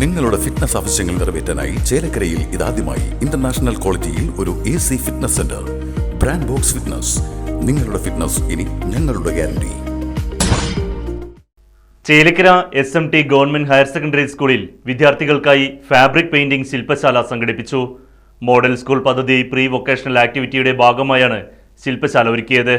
നിങ്ങളുടെ ഫിറ്റ്നസ് ആവശ്യങ്ങൾ നിറവേറ്റാനായി ചേലക്കരയിൽ ഇതാദ്യമായി ഇന്റർനാഷണൽ ക്വാളിറ്റിയിൽ ഒരു A C fitness centre brand box fitness നിങ്ങളുടെ ഫിറ്റ്നസ് ഇനി ഞങ്ങളുടെ guarantee Chelakkara S M T government higher secondary സ്കൂളിൽ വിദ്യാർത്ഥികൾക്കായി ഫാബ്രിക് പെയിന്റിംഗ് ശില്പശാല സംഘടിപ്പിച്ചു. മോഡൽ സ്കൂൾ പദ്ധതി പ്രീ വൊക്കേഷണൽ ആക്ടിവിറ്റിയുടെ ഭാഗമായാണ് ശില്പശാല ഒരുക്കിയത്.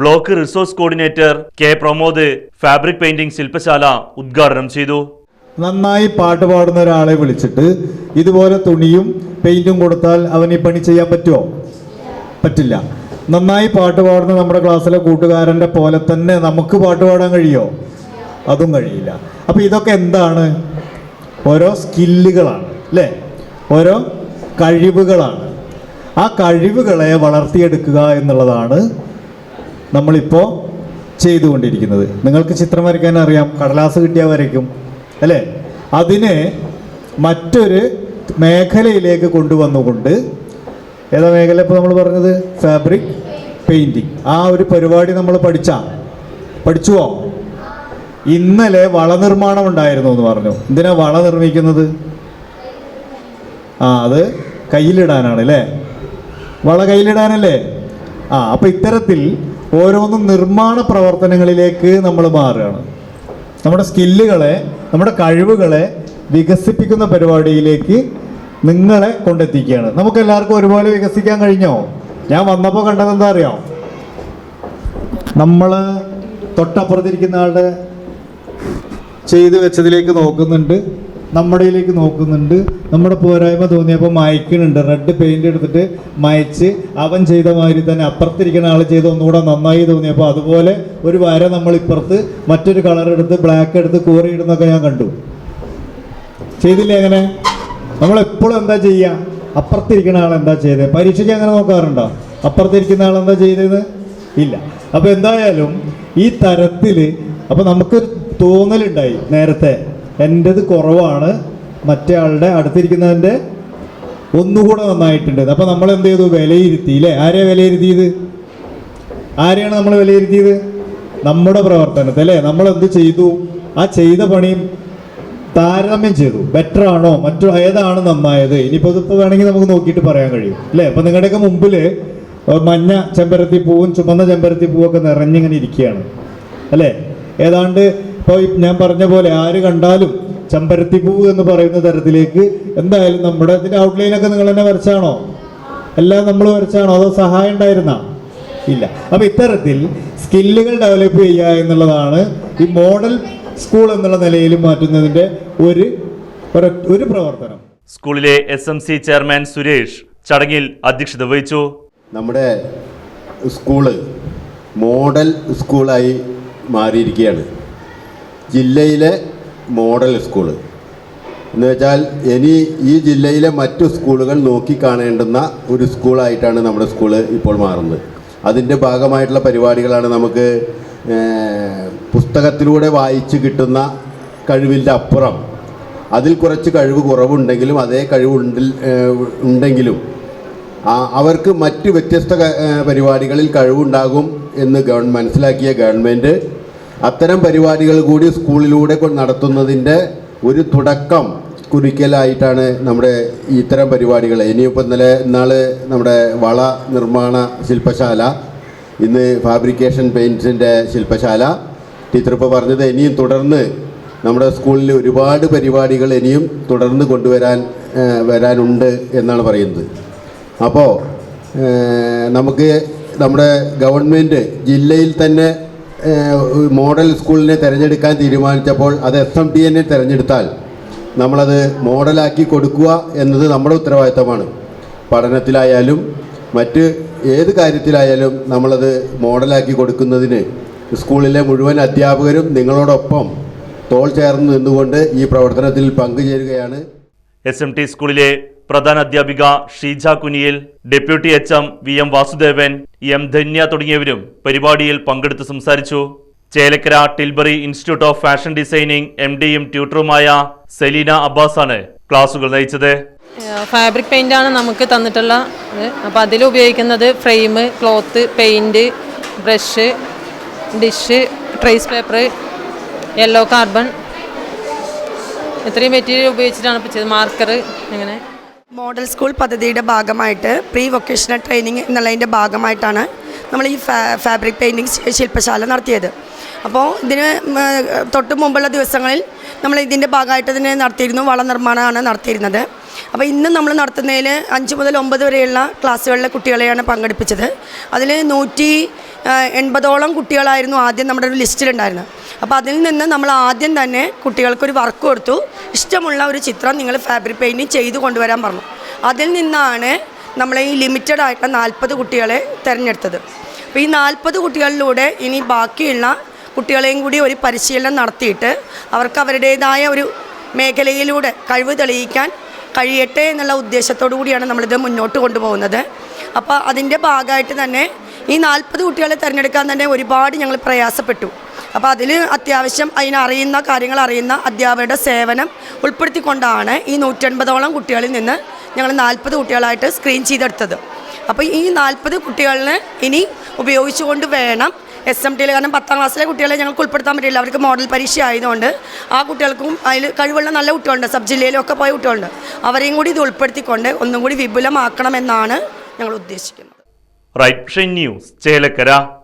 Block resource coordinator K Pramod fabric painting ശില്പശാല ഉദ്ഘാടനം ചെയ്തു. നന്നായി പാട്ട് പാടുന്ന ഒരാളെ വിളിച്ചിട്ട് ഇതുപോലെ തുണിയും പെയിന്റും കൊടുത്താൽ അവൻ ഈ പണി ചെയ്യാൻ പറ്റുമോ? പറ്റില്ല. നന്നായി പാട്ട് പാടുന്ന നമ്മുടെ ക്ലാസ്സിലെ കൂട്ടുകാരന്റെ പോലെ തന്നെ നമുക്ക് പാട്ട് പാടാൻ കഴിയോ? അതും കഴിയില്ല. അപ്പോൾ ഇതൊക്കെ എന്താണ്? ഓരോ സ്കില്ലുകളാണ് അല്ലേ? ഓരോ കഴിവുകളാണ്. ആ കഴിവുകളെ വളർത്തിയെടുക്കുക എന്നുള്ളതാണ് നമ്മളിപ്പോൾ ചെയ്തുകൊണ്ടിരിക്കുന്നത്. നിങ്ങൾക്ക് ചിത്രം വരയ്ക്കാൻ അറിയാം. കടലാസ് കിട്ടിയാൽ വരയ്ക്കും. അല്ലേ? അതിനെ മറ്റൊരു മേഖലയിലേക്ക് കൊണ്ടുവന്നുകൊണ്ട് ഏതാ മേഖല ഇപ്പോൾ നമ്മൾ പറഞ്ഞത്? ഫാബ്രിക് പെയിന്റിങ് ആ ഒരു പരിപാടി നമ്മൾ പഠിച്ചാ. പഠിച്ചുവോ? ഇന്നലെ വള നിർമ്മാണം ഉണ്ടായിരുന്നു എന്ന് പറഞ്ഞു. എന്തിനാ വള നിർമ്മിക്കുന്നത്? ആ അത് കയ്യിലിടാനാണ് അല്ലേ? വള കയ്യിലിടാനല്ലേ? ആ അപ്പം ഇത്തരത്തിൽ ഓരോന്നും നിർമ്മാണ പ്രവർത്തനങ്ങളിലേക്ക് നമ്മൾ മാറുകയാണ്. നമ്മുടെ സ്കില്ലുകളെ നമ്മുടെ കഴിവുകളെ വികസിപ്പിക്കുന്ന പരിപാടിയിലേക്ക് നിങ്ങളെ കൊണ്ടെത്തിക്കുകയാണ്. നമുക്ക് എല്ലാവർക്കും ഒരുപോലെ വികസിക്കാൻ കഴിഞ്ഞോ? ഞാൻ വന്നപ്പോൾ കണ്ടത് എന്താ അറിയാം? നമ്മൾ തൊട്ടപ്പുറത്തിരിക്കുന്ന ആളുടെ ചെയ്തു വെച്ചതിലേക്ക് നോക്കുന്നുണ്ട് നമ്മുടെയിലേക്ക് നോക്കുന്നുണ്ട്. നമ്മുടെ പോരായ്മ തോന്നിയപ്പോൾ മയക്കണുണ്ട് റെഡ് പെയിന്റ് എടുത്തിട്ട് മയച്ച് അവൻ ചെയ്ത മാതിരി തന്നെ അപ്പുറത്തിരിക്കുന്ന ആൾ ചെയ്ത ഒന്നുകൂടെ നന്നായി തോന്നിയപ്പോൾ അതുപോലെ ഒരു വര നമ്മൾ ഇപ്പുറത്ത് മറ്റൊരു കളർ എടുത്ത് ബ്ലാക്ക് എടുത്ത് കോറി ഇടുന്നൊക്കെ ഞാൻ കണ്ടു. ചെയ്തില്ലേ അങ്ങനെ? നമ്മൾ എപ്പോഴും എന്താ ചെയ്യുക അപ്പുറത്തിരിക്കുന്ന ആൾ എന്താ ചെയ്തത് പരീക്ഷയ്ക്ക് അങ്ങനെ നോക്കാറുണ്ടോ? അപ്പുറത്തിരിക്കുന്ന ആൾ എന്താ ചെയ്തത് ഇല്ല. അപ്പോൾ എന്തായാലും ഈ തരത്തിൽ അപ്പോൾ നമുക്കൊരു തോന്നലുണ്ടായി നേരത്തെ. എന്റെത് കുറവാണ്. മറ്റേ ആളുടെ അടുത്തിരിക്കുന്നതിന്റെ ഒന്നുകൂടെ നന്നായിട്ടുണ്ട്. അപ്പൊ നമ്മൾ എന്ത് ചെയ്തു വിലയിരുത്തി അല്ലേ ആരെയാ വിലയിരുത്തിയത്? ആരെയാണ് നമ്മൾ വിലയിരുത്തിയത്? നമ്മുടെ പ്രവർത്തനത്തെ അല്ലേ? നമ്മൾ എന്ത് ചെയ്തു? ആ ചെയ്ത പണിയും താരതമ്യം ചെയ്തു. ബെറ്റർ ആണോ? മറ്റു ഏതാണ് നന്നായത്? ഇനിയിപ്പോൾ ഇതിപ്പോൾ വേണമെങ്കിൽ നമുക്ക് നോക്കിയിട്ട് പറയാൻ കഴിയും. അല്ലേ? അപ്പം നിങ്ങളുടെയൊക്കെ മുമ്പിൽ മഞ്ഞ ചെമ്പരത്തി പൂവും ചുമന്ന ചെമ്പരത്തി പൂവൊക്കെ നിറഞ്ഞിങ്ങനെ ഇരിക്കുകയാണ്. അല്ലേ? ഏതാണ്ട് ഇപ്പോൾ ഞാൻ പറഞ്ഞ പോലെ ആര് കണ്ടാലും ചെമ്പരത്തി പൂവ് എന്ന് പറയുന്ന തരത്തിലേക്ക് എന്തായാലും നമ്മുടെ ഇതിന്റെ ഇതിന്റെ ഔട്ട്ലൈനൊക്കെ നിങ്ങൾ തന്നെ വരച്ചാണോ? എല്ലാം നമ്മൾ വരച്ചാണോ? അതോ സഹായം ഉണ്ടായിരുന്ന? ഇല്ല. അപ്പൊ ഇത്തരത്തിൽ സ്കില്ലുകൾ ഡെവലപ്പ് ചെയ്യുക എന്നുള്ളതാണ് ഈ മോഡൽ സ്കൂൾ എന്നുള്ള നിലയിൽ മാറ്റുന്നതിന്റെ ഒരു ഒരു- ഒരു പ്രവർത്തനം. സ്കൂളിലെ S M C chairman Suresh ചടങ്ങിൽ അധ്യക്ഷത വഹിച്ചു. നമ്മുടെ സ്കൂൾ മോഡൽ സ്കൂളായി മാറിയിരിക്കുകയാണ്. ജില്ലയിലെ മോഡൽ സ്കൂൾ. എന്ന് വെച്ചാൽ ഇനി ഈ ജില്ലയിലെ മറ്റു സ്കൂളുകൾ നോക്കി കാണേണ്ടുന്ന ഒരു സ്കൂളായിട്ടാണ് നമ്മുടെ സ്കൂൾ ഇപ്പോൾ മാറുന്നത്. അതിന്റെ ഭാഗമായിട്ടുള്ള പരിപാടികളാണ് നമുക്ക് പുസ്തകത്തിലൂടെ വായിച്ച് കിട്ടുന്ന കഴിവിന്റെ അപ്പുറം. അതിൽ കുറച്ച് കഴിവ് കുറവുണ്ടെങ്കിലും അതേ കഴിവുണ്ടിൽ ഉണ്ടെങ്കിലും അവർക്ക് മറ്റ് വ്യത്യസ്ത പരിപാടികളിൽ കഴിവുണ്ടാകും എന്ന് ഗവൺ മനസ്സിലാക്കിയ ഗവൺമെന്റ് അത്തരം പരിപാടികൾ കൂടി സ്കൂളിലൂടെ നടത്തുന്നതിന്റെ ഒരു തുടക്കം കുറിക്കലായിട്ടാണ് നമ്മുടെ ഇത്തരം പരിപാടികൾ. ഇനിയിപ്പോൾ ഇന്നലെ ഇന്നാൾ നമ്മുടെ വള നിർമ്മാണ ശില്പശാല ഇന്ന് ഫാബ്രിക്കേഷൻ പെയിന്റ്സിന്റെ ശില്പശാല. ടീച്ചർ ഇപ്പോൾ പറഞ്ഞത് ഇനിയും തുടർന്ന് നമ്മുടെ സ്കൂളിൽ ഒരുപാട് പരിപാടികൾ ഇനിയും തുടർന്ന് കൊണ്ടുവരാൻ വരാനുണ്ട് എന്നാണ് പറയുന്നത്. അപ്പോൾ നമുക്ക് നമ്മുടെ ഗവൺമെന്റ് ജില്ലയിൽ തന്നെ മോഡൽ സ്കൂളിനെ തിരഞ്ഞെടുക്കാൻ തീരുമാനിച്ചപ്പോൾ അത് എസ് എം ടി എന്നെ തിരഞ്ഞെടുത്താൽ നമ്മളത് മോഡലാക്കി കൊടുക്കുക എന്നത് നമ്മുടെ ഉത്തരവാദിത്തമാണ്. പഠനത്തിലായാലും മറ്റ് ഏത് കാര്യത്തിലായാലും നമ്മളത് മോഡലാക്കി കൊടുക്കുന്നതിന് സ്കൂളിലെ മുഴുവൻ അധ്യാപകരും നിങ്ങളോടൊപ്പം തോൾ ചേർന്ന് നിന്നുകൊണ്ട് ഈ പ്രവർത്തനത്തിൽ പങ്കുചേരുകയാണ്. എസ് എം ടി സ്കൂളിലെ പ്രധാന അധ്യാപിക Sheeja Kuniyil deputy H M V M Vasudevan M Dhanya തുടങ്ങിയവരും പരിപാടിയിൽ പങ്കെടുത്ത് സംസാരിച്ചു. Chelakkara Tilbury institute of fashion designing M ഡിയും ട്യൂട്ടറുമായ സെലീന അബ്ബാസാണ് ക്ലാസുകൾ നയിച്ചത്. ഫാബ്രിക് പെയിന്റ് ആണ് നമുക്ക് തന്നിട്ടുള്ള അപ്പോൾ അതിൽ ഉപയോഗിക്കുന്നത് frame cloth paint brush dish trace paper yellow carbon. ഇത്രയും മെറ്റീരിയൽ ഉപയോഗിച്ചിട്ടാണ് ഇപ്പോൾ മാർക്കർ അങ്ങനെ മോഡൽ സ്കൂൾ പദ്ധതിയുടെ ഭാഗമായിട്ട് പ്രീ വൊക്കേഷണൽ ട്രെയിനിങ് എന്നുള്ളതിന്റെ ഭാഗമായിട്ടാണ് നമ്മൾ ഈ ഫാബ്രിക് പെയിന്റിങ് ശില്പശാല നടത്തിയത്. അപ്പോൾ ഇതിന് തൊട്ട് മുമ്പുള്ള ദിവസങ്ങളിൽ നമ്മൾ ഇതിന്റെ ഭാഗമായിട്ട് തന്നെ നടത്തിയിരുന്നു വള നിർമ്മാണമാണ് നടത്തിയിരുന്നത്. അപ്പോൾ ഇന്ന് നമ്മൾ നടത്തുന്നതിൽ അഞ്ച് മുതൽ ഒമ്പത് വരെയുള്ള ക്ലാസ്സുകളിലെ കുട്ടികളെയാണ് പങ്കെടുപ്പിച്ചത്. അതിൽ നൂറ്റി എൺപതോളം കുട്ടികളായിരുന്നു ആദ്യം നമ്മുടെ ഒരു ലിസ്റ്റിലുണ്ടായിരുന്നത്. അപ്പോൾ അതിൽ നിന്ന് നമ്മൾ ആദ്യം തന്നെ കുട്ടികൾക്കൊരു വർക്ക് കൊടുത്തു. ഇഷ്ടമുള്ള ഒരു ചിത്രം നിങ്ങൾ ഫാബ്രിക് പെയിന്റിങ് ചെയ്തു കൊണ്ടുവരാൻ പറഞ്ഞു. അതിൽ നിന്നാണ് നമ്മൾ ഈ ലിമിറ്റഡ് ആയിട്ടുള്ള നാൽപ്പത് കുട്ടികളെ തിരഞ്ഞെടുത്തത്. അപ്പോൾ ഈ നാൽപ്പത് കുട്ടികളിലൂടെ ഇനി ബാക്കിയുള്ള കുട്ടികളെയും കൂടി ഒരു പരിശീലനം നടത്തിയിട്ട് അവർക്ക് അവരുടേതായ ഒരു മേഖലയിലൂടെ കഴിവ് തെളിയിക്കാൻ കഴിയട്ടെ എന്നുള്ള ഉദ്ദേശത്തോടു കൂടിയാണ് നമ്മളിത് മുന്നോട്ട് കൊണ്ടുപോകുന്നത്. അപ്പോൾ അതിന്റെ ഭാഗമായിട്ട് തന്നെ ഈ നാൽപ്പത് കുട്ടികളെ തിരഞ്ഞെടുക്കാൻ തന്നെ ഒരുപാട് ഞങ്ങൾ പ്രയാസപ്പെട്ടു. അപ്പോൾ അതിൽ അത്യാവശ്യം അതിനറിയുന്ന കാര്യങ്ങൾ അറിയുന്ന അധ്യാപകരുടെ സേവനം ഉൾപ്പെടുത്തിക്കൊണ്ടാണ് ഈ നൂറ്റൻപതോളം കുട്ടികളിൽ നിന്ന് ഞങ്ങൾ നാൽപ്പത് കുട്ടികളായിട്ട് സ്ക്രീൻ ചെയ്തെടുത്തത്. അപ്പോൾ ഈ നാൽപ്പത് കുട്ടികളിന് ഇനി ഉപയോഗിച്ചുകൊണ്ട് വേണം എസ് എം ടിയിൽ കാരണം പത്താം ക്ലാസ്സിലെ കുട്ടികളെ ഞങ്ങൾക്ക് ഉൾപ്പെടുത്താൻ പറ്റില്ല. അവർക്ക് മോഡൽ പരീക്ഷ ആയതുകൊണ്ട് ആ കുട്ടികൾക്കും അതിൽ കഴിവുള്ള നല്ല കുട്ടികളുണ്ട്. സബ് ജില്ലയിലൊക്കെ പോയ കുട്ടികളുണ്ട്. അവരെയും കൂടി ഇത് ഉൾപ്പെടുത്തിക്കൊണ്ട് ഒന്നും കൂടി വിപുലമാക്കണമെന്നാണ് ഞങ്ങൾ ഉദ്ദേശിക്കുന്നത്. Right news Chelakkara.